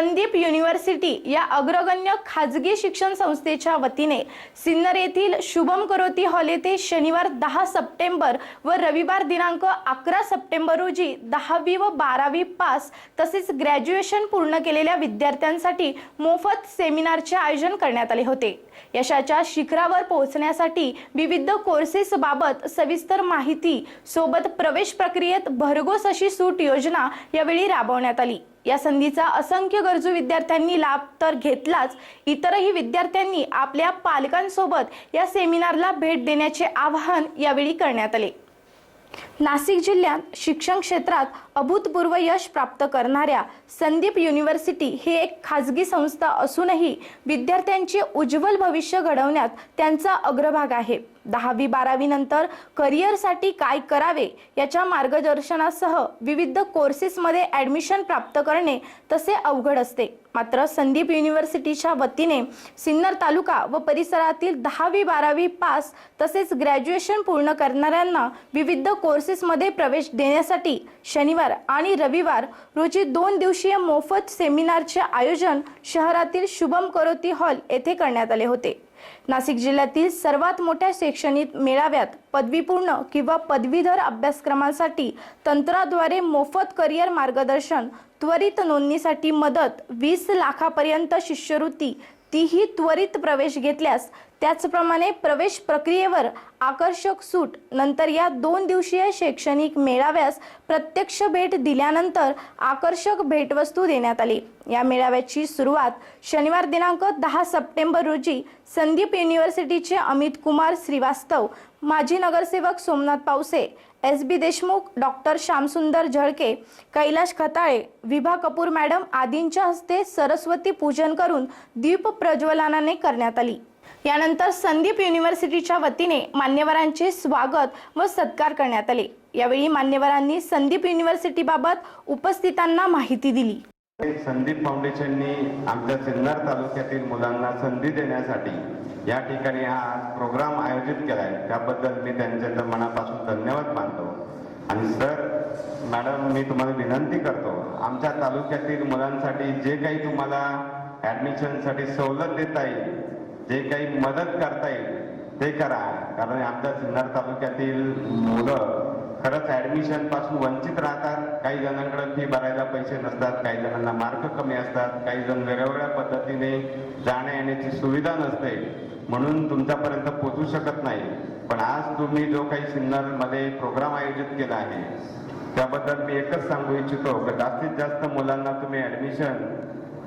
Sandeep university या अग्रगण्य खाजगी शिक्षण संस्थेच्या वतीने सिन्नर येथील शुभम करोती हॉल येथे शनिवार दहा सप्टेंबर व रविवार दिनांक अकरा सप्टेंबर रोजी दहावी व बारावी पास तसेच ग्रॅज्युएशन पूर्ण केलेल्या विद्यार्थ्यांसाठी मोफत सेमिनारचे आयोजन करण्यात आले होते. यशाच्या शिखरावर पोहोचण्यासाठी विविध कोर्सेस बाबत सविस्तर माहिती सोबत प्रवेश प्रक्रियेत भरघोस अशी सूट योजना यावेळी राबवण्यात आली. या संधीचा असंख्य गरजू विद्यार्थ्यांनी लाभ तर घेतलाच. इतरही विद्यार्थ्यांनी आपल्या पालकांसोबत या सेमिनारला भेट देण्याचे आवाहन यावेळी करण्यात आले. नाशिक जिल्ह्यात शिक्षण क्षेत्रात अभूतपूर्व यश प्राप्त करणाऱ्या संदीप युनिव्हर्सिटी ही एक खाजगी संस्था असूनही विद्यार्थ्यांचे उज्ज्वल भविष्य घडवण्यात त्यांचा अग्रभाग आहे. दहावी बारावी नंतर करिअरसाठी काय करावे याच्या मार्गदर्शनासह विविध कोर्सेसमध्ये ॲडमिशन प्राप्त करणे तसे अवघड असते. मात्र संदीप युनिव्हर्सिटीच्या वतीने सिन्नर तालुका व परिसरातील दहावी बारावी पास तसेच ग्रॅज्युएशन पूर्ण करणाऱ्यांना विविध कोर्सेसमध्ये प्रवेश देण्यासाठी शनिवार आणि रविवार रोजी दोन दिवसीय मोफत सेमिनारचे आयोजन शहरातील शुभम करोती हॉल येथे करण्यात आले होते. नाशिक जिल्ह्यातील सर्वात मोठ्या शैक्षणिक मेळाव्यात पदवीपूर्ण किंवा पदवीधर अभ्यासक्रमांसाठी तंत्राद्वारे मोफत करिअर मार्गदर्शन त्वरित नोंदणीसाठी मदत वीस लाखापर्यंत शिष्यवृत्ती तीही त्वरित प्रवेश घेतल्यास त्याचप्रमाणे प्रवेश प्रक्रियेवर आकर्षक सूट. नंतर या दोन दिवसीय शैक्षणिक मेळाव्यास प्रत्यक्ष भेट दिल्यानंतर आकर्षक भेटवस्तू देण्यात आली. या मेळाव्याची सुरुवात शनिवार दिनांक दहा सप्टेंबर रोजी संदीप युनिव्हर्सिटीचे अमित कुमार श्रीवास्तव माजी नगरसेवक Somnath Pawase S B Deshmukh doctor Shyamsundar Zalke Kailash Khatale Vibha Kapoor madam आदींच्या हस्ते सरस्वती पूजन करून दीप प्रज्वलनाने करण्यात आली. यानंतर संदीप युनिव्हर्सिटीच्या वतीने मान्यवरांचे स्वागत व सत्कार करण्यात आले. यावेळी मान्यवरांनी संदीप युनिव्हर्सिटीबाबत उपस्थितांना माहिती दिली. संदीप फाउंडेशननी आमच्या सिन्नर तालुक्यातील मुलांना संधी देण्यासाठी या ठिकाणी हा प्रोग्राम आयोजित केला आहे त्याबद्दल मी त्यांच्या तर मनापासून धन्यवाद मानतो. आणि सर मॅडम मी तुम्हाला विनंती करतो आमच्या तालुक्यातील मुलांसाठी जे काही तुम्हाला ॲडमिशनसाठी सवलत देता येईल जे काही मदत करता येईल ते करा. कारण आमच्या सिन्नर तालुक्यातील मुलं खरंच ऍडमिशनपासून वंचित राहतात. काही जणांकडे फी भरायला पैसे नसतात काही जणांना मार्क कमी असतात. काही जण वेगवेगळ्या पद्धतीने जाण्या येण्याची सुविधा नसते. म्हणून तुमच्यापर्यंत पोचू शकत नाही. पण आज तुम्ही जो काही सिन्नरमध्ये प्रोग्राम आयोजित केला आहे त्याबद्दल मी एकच सांगू इच्छितो की जास्तीत जास्त मुलांना तुम्ही ऍडमिशन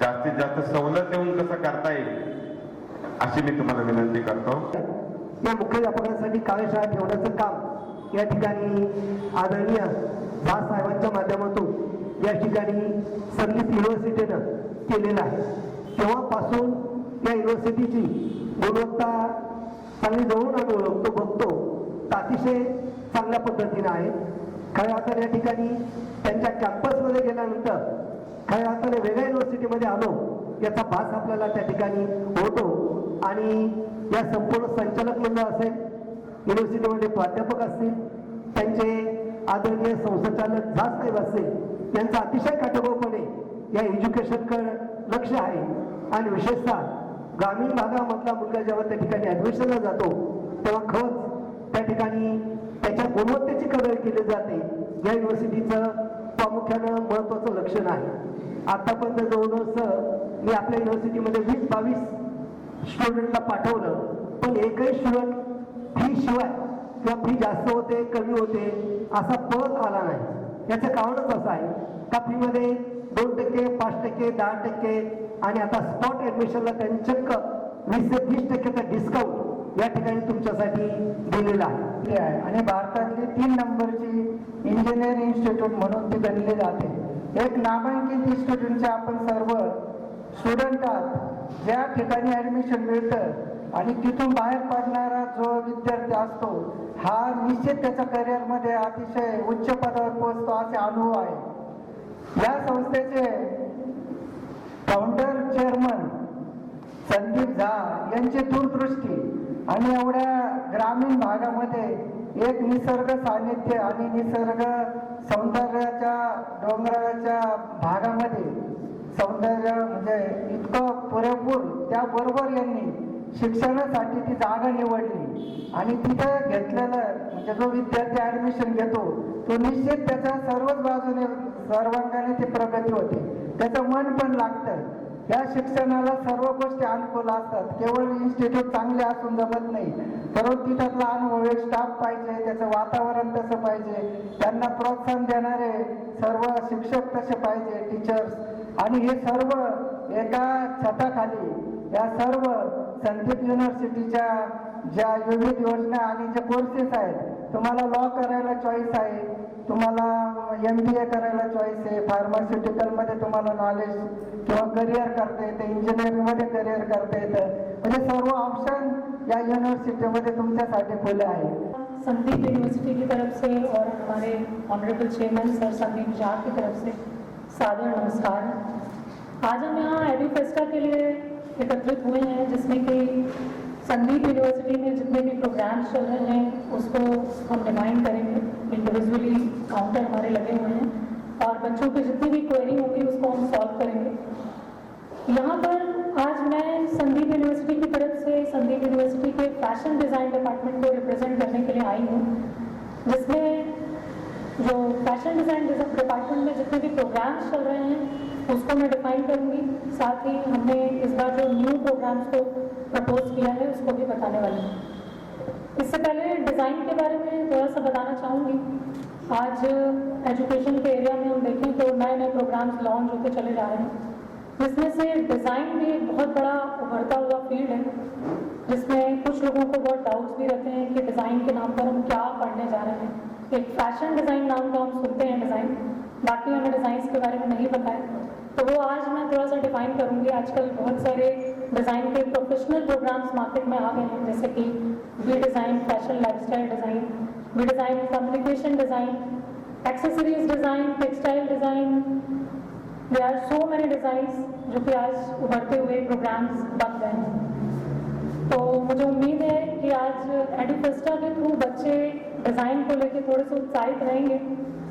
जास्तीत जास्त सवलत देऊन कसं करता येईल अशी मी तुम्हाला विनंती करतो. या मुख्याध्यापकांसाठी कार्यशाळा ठेवण्याचं काम या ठिकाणी आदरणीय झा साहेबांच्या माध्यमातून या ठिकाणी संगीत युनिव्हर्सिटीनं केलेलं आहे. तेव्हापासून या युनिव्हर्सिटीची गुणवत्ता चांगली जवळून आम्ही ओळखतो बघतो. तर अतिशय चांगल्या पद्धतीनं आहे. खऱ्या अर्थाने या ठिकाणी त्यांच्या कॅम्पसमध्ये गेल्यानंतर खऱ्या अर्थाने वेगळ्या युनिव्हर्सिटीमध्ये आलो याचा भास आपल्याला त्या ठिकाणी होतो. आणि या संपूर्ण संचालक मंडळ असेल युनिव्हर्सिटीमध्ये प्राध्यापक असतील त्यांचे आदरणीय संस्थाचालक झा साहेब असतील यांचा अतिशय काटेकोरपणे या एज्युकेशनकडे लक्ष आहे. आणि विशेषतः ग्रामीण भागामधला मुलगा जेव्हा त्या ठिकाणी ॲडमिशनला जातो तेव्हा खरंच त्या ठिकाणी त्याच्या गुणवत्तेची कदर केली जाते. या युनिव्हर्सिटीचं प्रामुख्यानं महत्त्वाचं लक्षण आहे. आतापर्यंत जवळजवळ मी आपल्या युनिव्हर्सिटीमध्ये वीस बावीस स्टुडंटला पाठवलं पण एकही स्टुडंट फी शिवाय किंवा फी जास्त होते कमी होते असा परत आला नाही. याचं कारणच असं आहे का फीमध्ये दोन टक्के पाच टक्के दहा टक्के आणि आता स्पॉट ऍडमिशनला त्यांनी चक्क वीस ते तीस टक्केचा डिस्काउंट या ठिकाणी तुमच्यासाठी दिलेला आहे. आहे. आणि भारतातली तीन नंबरची इंजिनिअरिंग इन्स्टिट्यूट म्हणून ती गणली जाते. एक नामांकित इन्स्टिट्यूटचे आपण सर्व स्टुडंट आहात. ज्या ठिकाणी ऍडमिशन मिळतं आणि तिथून बाहेर पडणारा जो विद्यार्थी असतो हा निश्चित त्याच्या करिअरमध्ये अतिशय उच्च पदावर पोहोचतो असे अनुभव आहे. या संस्थेचे फाउंडर चेअरमन संदीप झा यांची दूरदृष्टी आणि एवढ्या ग्रामीण भागामध्ये एक निसर्ग सानिध्य आणि निसर्ग सौंदर्याच्या डोंगराच्या भागामध्ये सौंदर्य म्हणजे इतकं पुरेपूर त्याबरोबर यांनी शिक्षणासाठी ती जागा निवडली. आणि तिथं घेतलेलं म्हणजे जो विद्यार्थी ऍडमिशन घेतो तो निश्चित त्याच्या सर्वच बाजूने सर्वांगाने ती प्रगती होते. त्याचं मन पण लागतं. या शिक्षणाला सर्व गोष्टी अनुकूल असतात. केवळ इन्स्टिट्यूट चांगले असून जमत नाही. परंतु तिथला अनुभव स्टाफ पाहिजे त्याचं वातावरण तसं पाहिजे. त्यांना प्रोत्साहन देणारे सर्व शिक्षक तसे पाहिजे टीचर्स आणि हे सर्व एका छताखाली या सर्व संदीप युनिव्हर्सिटीच्या ज्या विविध योजना आणि जे कोर्सेस आहेत तुम्हाला लॉ करायला चॉईस आहे तुम्हाला एम बी ए करायला चॉईस आहे फार्मास्युटिकलमध्ये तुम्हाला नॉलेज किंवा करिअर करता येतं इंजिनिअरिंगमध्ये करिअर करता येतं. म्हणजे सर्व ऑप्शन या युनिव्हर्सिटीमध्ये तुमच्यासाठी खुले आहे संदीप यूनिवर्सिटी की तरफ से और हमारे ऑनरेबल चेयरमैन सर संदीप झा की तरफ से सादर नमस्कार। आज हम यहाँ एडू फेस्टा के लिए एकत्रित हुए हैं, जिसमें कि संदीप यूनिवर्सिटी में जितने भी प्रोग्राम्स चल रहे हैं, उसको हम डिमाइंड करेंगे। इंडिविजुअली काउंटर हमारे लगे हुए हैं। और बच्चों की जितनी भी क्वेरी होगी, उसको हम सॉल्व करेंगे। यहाँ पर आज मैं संदीप यूनिवर्सिटी की तरफ़ से संदीप यूनिवर्सिटी के फ़ैशन डिज़ाइन डिपार्टमेंट को रिप्रेजेंट करने के लिए आई हूँ, जिसमें जो फ़ैशन डिज़ाइन डिपार्टमेंट में जितने भी प्रोग्राम्स चल रहे हैं, उसको मैं डिफाइन करूँगी। साथ ही हमने इस बार जो न्यू प्रोग्राम्स को प्रपोज किया है, उसको भी बताने वाले हैं। इससे पहले डिज़ाइन के बारे में थोड़ा सा बताना चाहूँगी। आज एजुकेशन के एरिया में हम देखें तो नए नए प्रोग्राम्स लॉन्च होते चले जा रहे हैं। जिसमें से डिज़ाइन भी एक बहुत बड़ा उभरता हुआ फ़ील्ड है। जिसमें कुछ लोगों को बहुत डाउट्स भी रहते हैं कि डिज़ाइन के नाम पर हम क्या पढ़ने जा रहे हैं। एक फ़ैशन डिज़ाइन नाम का हम सुनते हैं डिज़ाइन बाकी हमें डिज़ाइंस के बारे में नहीं पता है तो वो आज मैं थोड़ा सा डिफाइन करूँगी। आजकल बहुत सारे डिज़ाइन के प्रोफेशनल प्रोग्राम्स मार्केट में आ गए हैं। जैसे कि B design fashion lifestyle design B design communication design accessories design textile design they are so many designs जो कि आज उभरते हुए प्रोग्राम्स बन गए हैं। तो मुझे उम्मीद है कि आज एडुफेस्टा के थ्रू बच्चे डिज़ाइन को लेकर थोड़े से उत्साहित रहेंगे।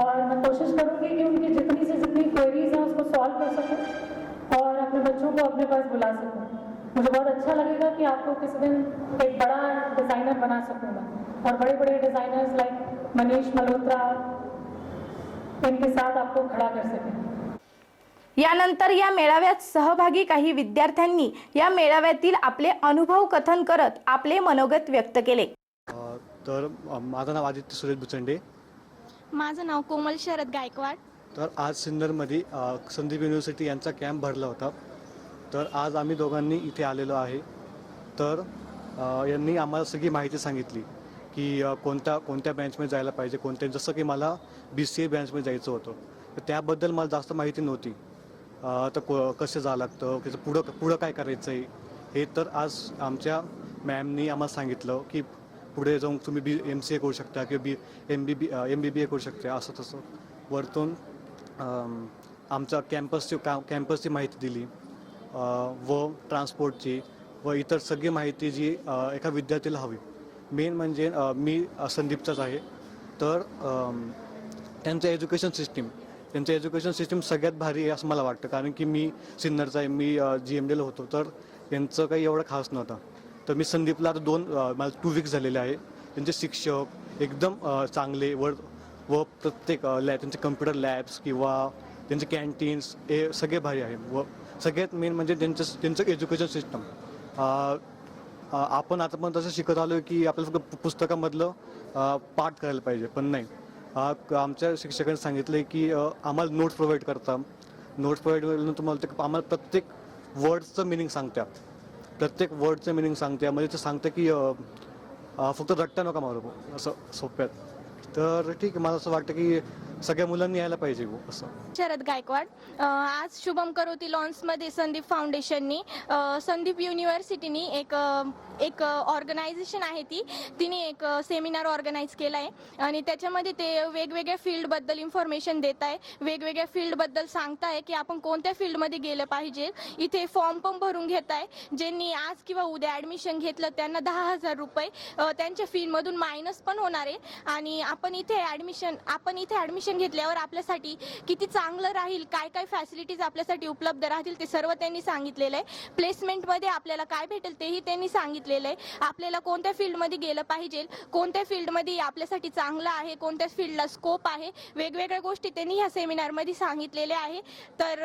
और मैं कोशिश करूँगी कि उनकी जितनी से जितनी क्वेरीज हैं उसको सॉल्व कर सकूँ और अपने बच्चों को अपने पास बुला सकूँ। मुझे बहुत अच्छा लगेगा कि आपको किसी दिन एक बड़ा डिज़ाइनर बना सकूँगा और बड़े बड़े डिज़ाइनर्स लाइक मनीष मल्होत्रा, इनके साथ आपको खड़ा कर सकें। यानंतर या मेळाव्यात सहभागी काही विद्यार्थ्यांनी या मेळाव्यातील आपले अनुभव कथन करत आपले मनोगत व्यक्त केले. तर माझं नाव आदित्य सुरेश बुचंडे. माझं नाव कोमल शरद गायकवाड. तर आज सिन्नरमध्ये संदीप युनिव्हर्सिटी यांचा कॅम्प भरला होता. तर आज आम्ही दोघांनी इथे आलेलो आहे. तर अ, यांनी आम्हाला सगळी माहिती सांगितली की अ, कोणत्या कोणत्या ब्रँचमध्ये जायला पाहिजे कोणत्या जसं की मला बी सी ए ब्रँचमध्ये जायचं होतं. तर त्याबद्दल मला जास्त माहिती नव्हती. तर को कसं जावं लागतं त्याचं पुढं पुढं काय करायचं आहे हे तर आज आमच्या मॅमनी आम्हाला सांगितलं की पुढे जाऊन तुम्ही बी एम सी ए करू शकता किंवा बी एम बी बी एम बी बी ए करू शकता असं तसं. वरतून आमचा आमच्या कॅम्पसची का कॅम्पसची माहिती दिली. व ट्रान्सपोर्टची व इतर सगळी माहिती जी एका विद्यार्थीला हवी. मेन म्हणजे मी संदीपचाच आहे. तर त्यांचं एज्युकेशन सिस्टीम त्यांचं एज्युकेशन सिस्टीम सगळ्यात भारी आहे असं मला वाटतं. कारण की मी सिन्नरचा आहे मी जी एम डीला होतो. तर यांचं काही एवढं खास नव्हतं. तर मी संदीपला आता दोन मला टू वीक्स झालेले आहे. त्यांचे शिक्षक एकदम चांगले व व प्रत्येक लॅब त्यांचे कम्प्युटर लॅब्स किंवा त्यांचे कॅन्टीन्स हे सगळे भारी आहे. व सगळ्यात मेन म्हणजे त्यांचं त्यांचं एज्युकेशन सिस्टम आपण आता पण तसं शिकत आलो की आपल्याला फक्त पु- पुस्तकामधलं पाठ करायला पाहिजे पण नाही. आमच्या शिक्षकांनी सांगितलं की आम्हाला नोट्स प्रोव्हाइड करता. नोट्स प्रोव्हाइड केल्यानंतर तुम्हाला ते आम्हाला प्रत्येक वर्डचं मिनिंग सांगत्या. प्रत्येक वर्डचं मिनिंग सांगते म्हणजे ते सांगतं की फक्त रट्टा नका मारू भाऊ, असं सोप्यात. तर ठीक आहे मला असं वाटतं की सगळ्या मुलांनी यायला पाहिजे हो, असं. शरद गायकवाड आज शुभम करोती लॉन्समध्ये संदीप फाउंडेशननी संदीप युनिव्हर्सिटीनी एक एक ऑर्गनायझेशन आहे ती. तिने एक सेमिनार ऑर्गनाईज केला आहे आणि त्याच्यामध्ये ते वेगवेगळ्या फील्डबद्दल इन्फॉर्मेशन देत आहे वेगवेगळ्या फील्डबद्दल सांगताय की आपण कोणत्या फील्डमध्ये गेलं पाहिजे. इथे फॉर्म पण भरून घेत आहे ज्यांनी आज किंवा उद्या ॲडमिशन घेतलं त्यांना दहा हजार रुपये. त्यांच्या फीमधून मायनस पण होणार आहे. आणि आपण इथे ॲडमिशन आपण इथे ॲडमिशन घेतल्यावर आपल्यासाठी किती चांगलं राहील काय काय फॅसिलिटीज आपल्यासाठी उपलब्ध राहतील ते सर्व त्यांनी सांगितलेलं आहे. प्लेसमेंटमध्ये आपल्याला काय भेटेल तेही त्यांनी सांगितलं घेतलेलं आहे. आपल्याला कोणत्या फील्डमध्ये गेलं पाहिजे? कोणत्या फील्डमध्ये आपल्यासाठी चांगलं आहे? कोणत्या फील्डला स्कोप आहे? वेगवेगळ्या गोष्टी त्यांनी ह्या सेमिनारमध्ये सांगितलेल्या आहे तर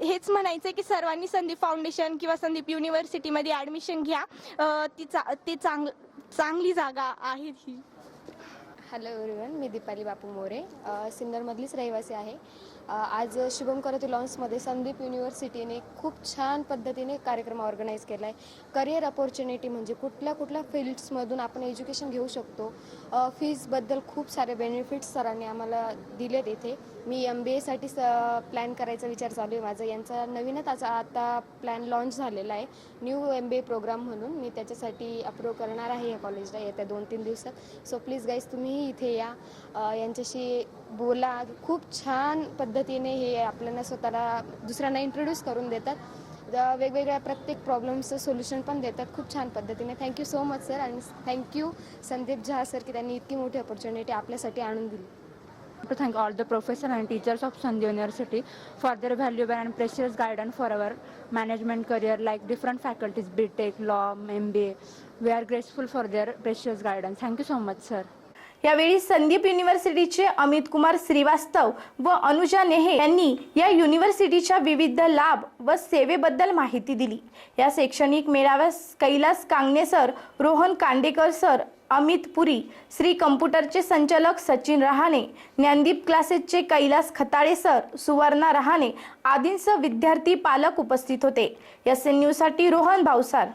हेच म्हणायचं की सर्वांनी संदीप फाउंडेशन किंवा संदीप युनिव्हर्सिटीमध्ये ॲडमिशन घ्या. ती चा ती चांग चांगली जागा आहे ही. हॅलो एवरीवन मी दीपाली बापू मोरे. सिन्नरमधलीच रहिवासी आहे. आज शुभम करोती लॉन्समध्ये संदीप युनिव्हर्सिटीने खूप छान पद्धतीने कार्यक्रम ऑर्गनाईज केला आहे करिअर अपॉर्च्युनिटी म्हणजे कुठल्या कुठल्या फील्ड्समधून आपण एज्युकेशन घेऊ शकतो. फीजबद्दल खूप सारे बेनिफिट्स सरांनी आम्हाला दिलेत इथे. मी एम बी एसाठी स प्लॅन करायचा विचार चालू आहे माझा. यांचा नवीनच आता आता प्लॅन लॉन्च झालेला आहे. New M B A program म्हणून मी त्याच्यासाठी अप्रूव्ह करणार आहे या कॉलेजला येत्या दोन तीन दिवसात. सो प्लीज गाईज तुम्हीही इथे या. यांच्याशी बोला. खूप छान पद्धतीने हे आपल्याला स्वतःला दुसऱ्यांना इंट्रोड्यूस करून देतात वेगवेगळ्या प्रत्येक प्रॉब्लेमचं सोल्युशन पण देतात खूप छान पद्धतीने thank you so much sir आणि thank you Sandeep Jha sir की त्यांनी इतकी मोठी अपॉर्च्युनिटी आपल्यासाठी आणून दिली to thank all the professor and teachers of Sandeep university for their valuable and precious guidance for our management career like different faculties B tech law M B A we are graceful for their precious guidance thank you so much sir यावेळी संदीप युनिव्हर्सिटीचे अमित कुमार श्रीवास्तव व अनुजा नेहे यांनी या युनिव्हर्सिटीच्या विविध लाभ व सेवेबद्दल माहिती दिली. या शैक्षणिक मेळाव्यास कैलास कांगणे सर रोहन कांडेकर सर अमित पुरी श्री कम्प्युटरचे संचालक सचिन रहाणे ज्ञानदीप क्लासेसचे कैलास खताळे सर सुवर्णा रहाणे आदींसह विद्यार्थी पालक उपस्थित होते. एस एन न्यूजसाठी रोहन भावसार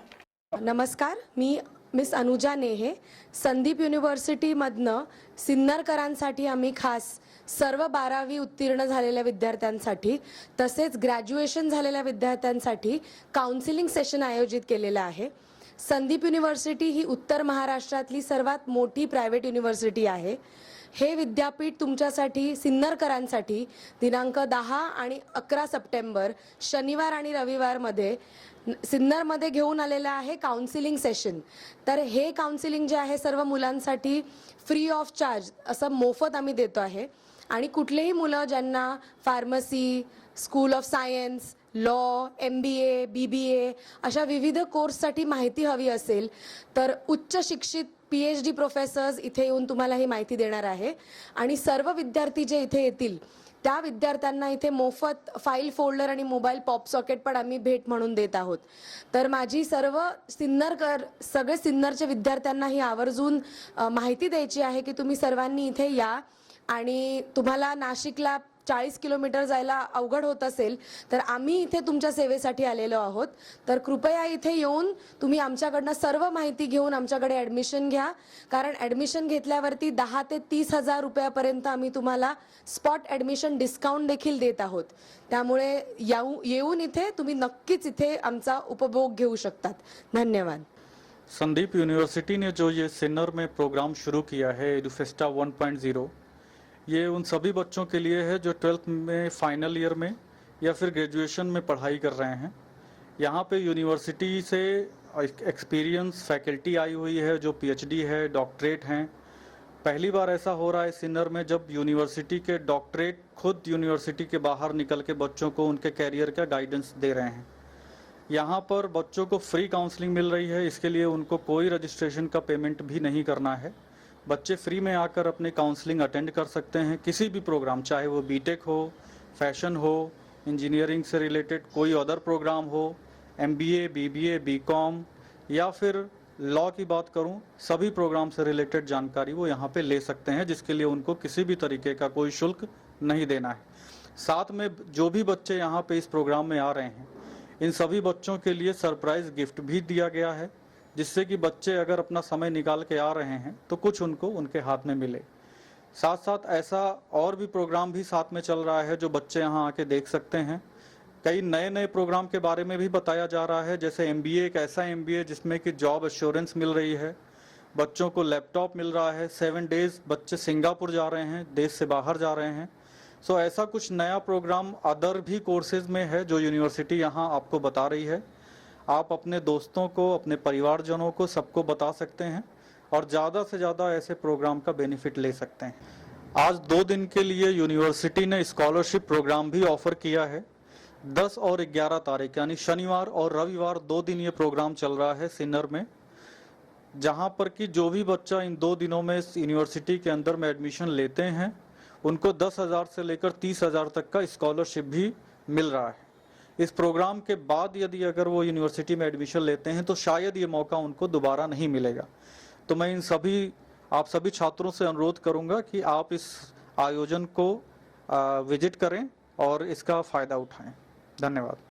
नमस्कार मी मिस अनुजा नेहे संदीप युनिव्हर्सिटीमधनं सिन्नरकरांसाठी आम्ही खास सर्व बारावी उत्तीर्ण झालेल्या विद्यार्थ्यांसाठी तसेच ग्रॅज्युएशन झालेल्या विद्यार्थ्यांसाठी काउन्सिलिंग सेशन आयोजित केलेलं आहे. संदीप युनिव्हर्सिटी ही उत्तर महाराष्ट्रातली सर्वात मोठी प्रायव्हेट युनिव्हर्सिटी आहे. हे विद्यापीठ तुमच्यासाठी सिन्नरकरांसाठी दिनांक दहा आणि अकरा सप्टेंबर शनिवार आणि रविवारमध्ये सिन्नरमध्ये घेऊन आलेलं आहे काउन्सिलिंग सेशन तर हे काउन्सिलिंग जे आहे सर्व मुलांसाठी फ्री ऑफ चार्ज असं मोफत आम्ही देतो आहे. आणि कुठलेही मुलं ज्यांना pharmacy school of science law M B A B B A अशा विविध कोर्ससाठी माहिती हवी असेल तर उच्च शिक्षित पी एच डी प्रोफेसर्स इथे येऊन तुम्हाला ही माहिती देणार आहे. आणि सर्व विद्यार्थी जे इथे येतील त्या विद्यार्थ्यांना इथे मोफत फाईल फोल्डर आणि मोबाईल पॉप सॉकेट पण आम्ही भेट म्हणून देत आहोत. तर माझी सर्व सिन्नरकर सगळे सिन्नरच्या विद्यार्थ्यांना ही आवर्जून माहिती द्यायची आहे की तुम्ही सर्वांनी इथे या आणि तुम्हाला नाशिकला चाळीस किलोमीटर जायला अवघड होत असेल तर आम्ही इथे तुमच्या सेवेसाठी आलेलो आहोत. तर कृपया इथे येऊन तुम्ही आमच्याकडनं सर्व माहिती घेऊन आमच्याकडे ॲडमिशन घ्या. कारण ॲडमिशन घेतल्यावरती दहा ते तीस हजार रुपयापर्यंत आम्ही तुम्हाला स्पॉट ॲडमिशन डिस्काउंट देखील देत आहोत. त्यामुळे येऊ येऊन इथे तुम्ही नक्कीच इथे आमचा उपभोग घेऊ शकतात. धन्यवाद. संदीप यूनिवर्सिटी ने जो ये सिन्नर में प्रोग्राम शुरू किया है एडुफेस्टा 1.0 ये उन सभी बच्चों के लिए है जो ट्वेल्थ में फाइनल ईयर में या फिर ग्रेजुएशन में पढ़ाई कर रहे हैं। यहाँ पे यूनिवर्सिटी से एक्सपीरियंस फैकल्टी आई हुई है, जो पीएचडी है डॉक्टरेट हैं। पहली बार ऐसा हो रहा है सिन्नर में जब यूनिवर्सिटी के डॉक्टरेट खुद यूनिवर्सिटी के बाहर निकल के बच्चों को उनके कैरियर का गाइडेंस दे रहे हैं। यहाँ पर बच्चों को फ्री काउंसलिंग मिल रही है, इसके लिए उनको कोई रजिस्ट्रेशन का पेमेंट भी नहीं करना है। बच्चे फ्री में आकर अपने काउंसलिंग अटेंड कर सकते हैं। किसी भी प्रोग्राम चाहे वो बीटेक हो फ़ैशन हो इंजीनियरिंग से रिलेटेड कोई अदर प्रोग्राम हो M B A B B A B com या फिर लॉ की बात करूँ, सभी प्रोग्राम से रिलेटेड जानकारी वो यहाँ पे ले सकते हैं, जिसके लिए उनको किसी भी तरीके का कोई शुल्क नहीं देना है। साथ में जो भी बच्चे यहाँ पे इस प्रोग्राम में आ रहे हैं, इन सभी बच्चों के लिए सरप्राइज़ गिफ्ट भी दिया गया है। जिससे कि बच्चे अगर अपना समय निकाल के आ रहे हैं तो कुछ उनको उनके हाथ में मिले। साथ साथ ऐसा और भी प्रोग्राम भी साथ में चल रहा है जो बच्चे यहाँ आके देख सकते हैं। कई नए नए प्रोग्राम के बारे में भी बताया जा रहा है, जैसे एम एक ऐसा एमबीए जिसमें कि जॉब एश्योरेंस मिल रही है, बच्चों को लैपटॉप मिल रहा है, सेवन डेज़ बच्चे सिंगापुर जा रहे हैं, देश से बाहर जा रहे हैं। सो ऐसा कुछ नया प्रोग्राम, अदर भी कोर्सेज में है जो यूनिवर्सिटी यहाँ आपको बता रही है। आप अपने दोस्तों को, अपने परिवारजनों को सबको बता सकते हैं और ज़्यादा से ज़्यादा ऐसे प्रोग्राम का बेनिफिट ले सकते हैं। आज दो दिन के लिए यूनिवर्सिटी ने स्कॉलरशिप प्रोग्राम भी ऑफ़र किया है। 10 और 11 तारीख, यानी शनिवार और रविवार दो दिन ये प्रोग्राम चल रहा है सिन्नर में, जहाँ पर कि जो भी बच्चा इन दो दिनों में इस यूनिवर्सिटी के अंदर में एडमिशन लेते हैं, उनको दस हज़ार से लेकर तीस हज़ार तक का स्कॉलरशिप भी मिल रहा है। इस प्रोग्राम के बाद यदि अगर वो यूनिवर्सिटी में एडमिशन लेते हैं तो शायद ये मौका उनको दोबारा नहीं मिलेगा। तो मैं इन सभी, आप सभी छात्रों से अनुरोध करूँगा कि आप इस आयोजन को विज़िट करें और इसका फ़ायदा उठाएँ। धन्यवाद।